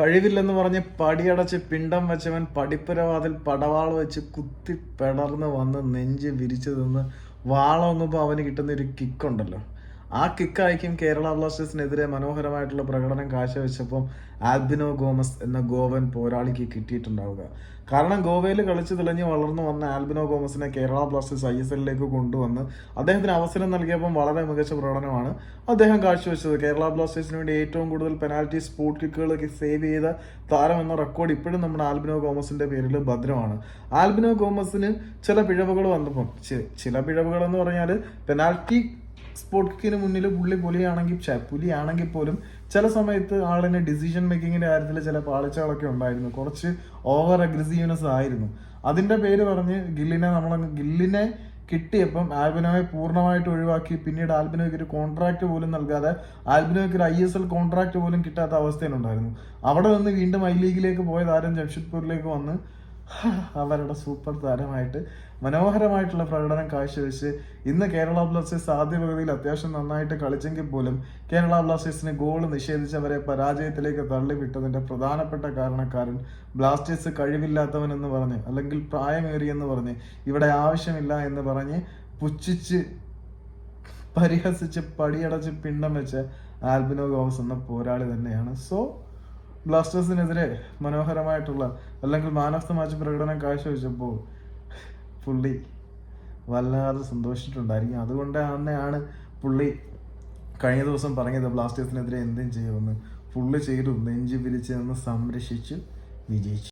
കഴിവില്ലെന്ന് പറഞ്ഞ് പടിയടച്ച് പിണ്ടം വെച്ചവൻ പടിപ്പുരവാതിൽ പടവാൾ വെച്ച് കുത്തി പെടർന്ന് വന്ന് നെഞ്ച് വിരിച്ചു നിന്ന് വാളൊന്നുമ്പോൾ അവന് കിട്ടുന്ന ഒരു കിക്കുണ്ടല്ലോ ആ കിക്കായിരിക്കും കേരള ബ്ലാസ്റ്റേഴ്സിനെതിരെ മനോഹരമായിട്ടുള്ള പ്രകടനം കാഴ്ചവെച്ചപ്പോൾ ആൽബിനോ ഗോമസ് എന്ന ഗോവൻ പോരാളിക്ക് കിട്ടിയിട്ടുണ്ടാവുക. കാരണം ഗോവയിൽ കളിച്ചു തെളിഞ്ഞ് വളർന്നു വന്ന ആൽബിനോ ഗോമസിനെ കേരള ബ്ലാസ്റ്റേഴ്സ് ഐ എസ് എല്ലിലേക്ക് കൊണ്ടുവന്ന് അദ്ദേഹത്തിന് അവസരം നൽകിയപ്പം വളരെ മികച്ച പ്രകടനമാണ് അദ്ദേഹം കാഴ്ചവെച്ചത്. കേരള ബ്ലാസ്റ്റേഴ്സിന് വേണ്ടി ഏറ്റവും കൂടുതൽ പെനാൽറ്റി സ്പോട്ട് കിക്കുകളൊക്കെ സേവ് ചെയ്ത താരം എന്ന റെക്കോർഡ് ഇപ്പോഴും നമ്മുടെ ആൽബിനോ ഗോമസിന്റെ പേരിൽ ഭദ്രമാണ്. ആൽബിനോ ഗോമസിന് ചില പിഴവുകൾ വന്നപ്പം ചില പിഴവുകൾ എന്ന് പറഞ്ഞാൽ പെനാൽറ്റി സ്പോട്ട് കിക്കിന് മുന്നിൽ പുള്ളി പുലിയാണെങ്കിൽ പുലിയാണെങ്കിൽ പോലും ചില സമയത്ത് ആളിന് ഡിസിഷൻ മേക്കിങ്ങിന്റെ കാര്യത്തിൽ ചില പാളിച്ചകളൊക്കെ ഉണ്ടായിരുന്നു. കുറച്ച് ഓവർ അഗ്രസീവ്നെസ് ആയിരുന്നു. അതിന്റെ പേര് പറഞ്ഞ് ഗില്ലിനെ നമ്മൾ ഗില്ലിനെ കിട്ടിയപ്പം ആൽബിനോയെ പൂർണമായിട്ട് ഒഴിവാക്കി. പിന്നീട് ആൽബിനോയ്ക്ക് ഒരു കോൺട്രാക്ട് പോലും നൽകാതെ ആൽബിനോയ്ക്ക് ഒരു ഐ എസ് എൽ കോൺട്രാക്ട് പോലും കിട്ടാത്ത അവസ്ഥയിലുണ്ടായിരുന്നു. അവിടെ നിന്ന് വീണ്ടും ഐ ലീഗിലേക്ക് പോയ താരം ജംഷഡ്പൂരിലേക്ക് വന്ന് അവരുടെ സൂപ്പർ താരമായിട്ട് മനോഹരമായിട്ടുള്ള പ്രകടനം കാഴ്ചവെച്ച് ഇന്ന് കേരള ബ്ലാസ്റ്റേഴ്സ് ആദ്യ പകുതിയിൽ അത്യാവശ്യം നന്നായിട്ട് കളിച്ചെങ്കിൽ പോലും കേരള ബ്ലാസ്റ്റേഴ്സിന് ഗോൾ നിഷേധിച്ചവരെ പരാജയത്തിലേക്ക് തള്ളിവിട്ടതിന്റെ പ്രധാനപ്പെട്ട കാരണക്കാരൻ ബ്ലാസ്റ്റേഴ്സ് കഴിവില്ലാത്തവൻ എന്ന് പറഞ്ഞ് അല്ലെങ്കിൽ പ്രായമേറിയെന്ന് പറഞ്ഞ് ഇവിടെ ആവശ്യമില്ല എന്ന് പറഞ്ഞ് പുച്ഛിച്ച് പരിഹസിച്ച് പടിയടച്ച് പിണ്ടം വെച്ച് ആൽബിനോ ഗോമസ് എന്ന പോരാളി തന്നെയാണ്. സോ ബ്ലാസ്റ്റേഴ്സിനെതിരെ മനോഹരമായിട്ടുള്ള അല്ലെങ്കിൽ മാൻ മാച്ച് പ്രകടനം കാഴ്ചവെച്ചപ്പോൾ പുള്ളി വല്ലാതെ സന്തോഷിച്ചിട്ടുണ്ടായിരിക്കും. അതുകൊണ്ട് തന്നെയാണ് പുള്ളി കഴിഞ്ഞ ദിവസം പറഞ്ഞത് ബ്ലാസ്റ്റേഴ്സിനെതിരെ എന്തും ചെയ്യുമെന്ന്. പുള്ളി ചെയ്തു നെഞ്ചു പിരിച്ച് നിന്ന് സംരക്ഷിച്ച് വിജയിച്ചു.